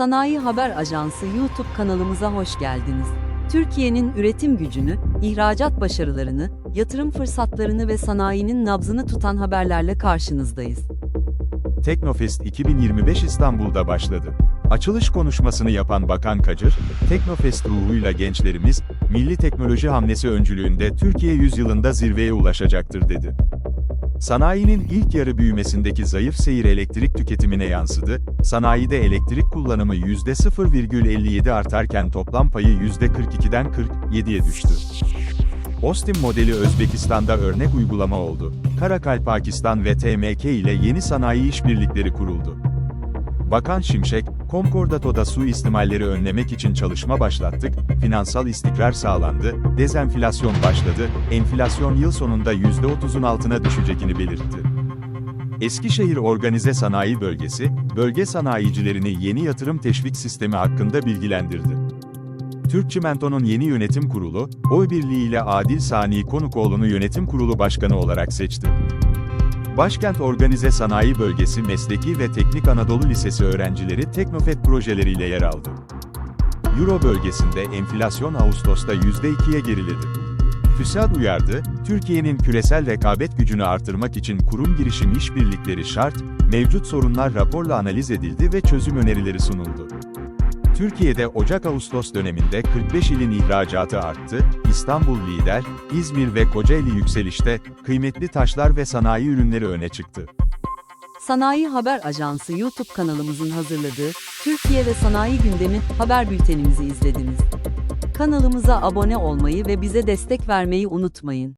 Sanayi Haber Ajansı YouTube kanalımıza hoş geldiniz. Türkiye'nin üretim gücünü, ihracat başarılarını, yatırım fırsatlarını ve sanayinin nabzını tutan haberlerle karşınızdayız. Teknofest 2025 İstanbul'da başladı. Açılış konuşmasını yapan Bakan Kacır, Teknofest ruhuyla gençlerimiz, milli teknoloji hamlesi öncülüğünde Türkiye yüzyılında zirveye ulaşacaktır dedi. Sanayinin ilk yarı büyümesindeki zayıf seyir elektrik tüketimine yansıdı, sanayide elektrik kullanımı %0,57 artarken toplam payı %42'den 47'ye düştü. Ostim modeli Özbekistan'da örnek uygulama oldu. Karakal Pakistan ve TMK ile yeni sanayi işbirlikleri kuruldu. Bakan Şimşek, Konkordato'da suistimalleri önlemek için çalışma başlattık, finansal istikrar sağlandı, dezenflasyon başladı, enflasyon yıl sonunda %30'un altına düşecekini belirtti. Eskişehir Organize Sanayi Bölgesi, bölge sanayicilerini yeni yatırım teşvik sistemi hakkında bilgilendirdi. Türk Çimento'nun yeni yönetim kurulu, oy birliğiyle Adil Sani Konukoğlu'nu yönetim kurulu başkanı olarak seçti. Başkent Organize Sanayi Bölgesi Mesleki ve Teknik Anadolu Lisesi öğrencileri Teknofet projeleriyle yer aldı. Euro bölgesinde enflasyon Ağustos'ta %2'ye geriledi. TÜSAD uyardı, Türkiye'nin küresel rekabet gücünü artırmak için kurum girişim işbirlikleri şart, mevcut sorunlar raporla analiz edildi ve çözüm önerileri sunuldu. Türkiye'de Ocak-Ağustos döneminde 45 ilin ihracatı arttı, İstanbul lider, İzmir ve Kocaeli yükselişte, kıymetli taşlar ve sanayi ürünleri öne çıktı. Sanayi Haber Ajansı YouTube kanalımızın hazırladığı Türkiye ve Sanayi Gündemi haber bültenimizi izlediniz. Kanalımıza abone olmayı ve bize destek vermeyi unutmayın.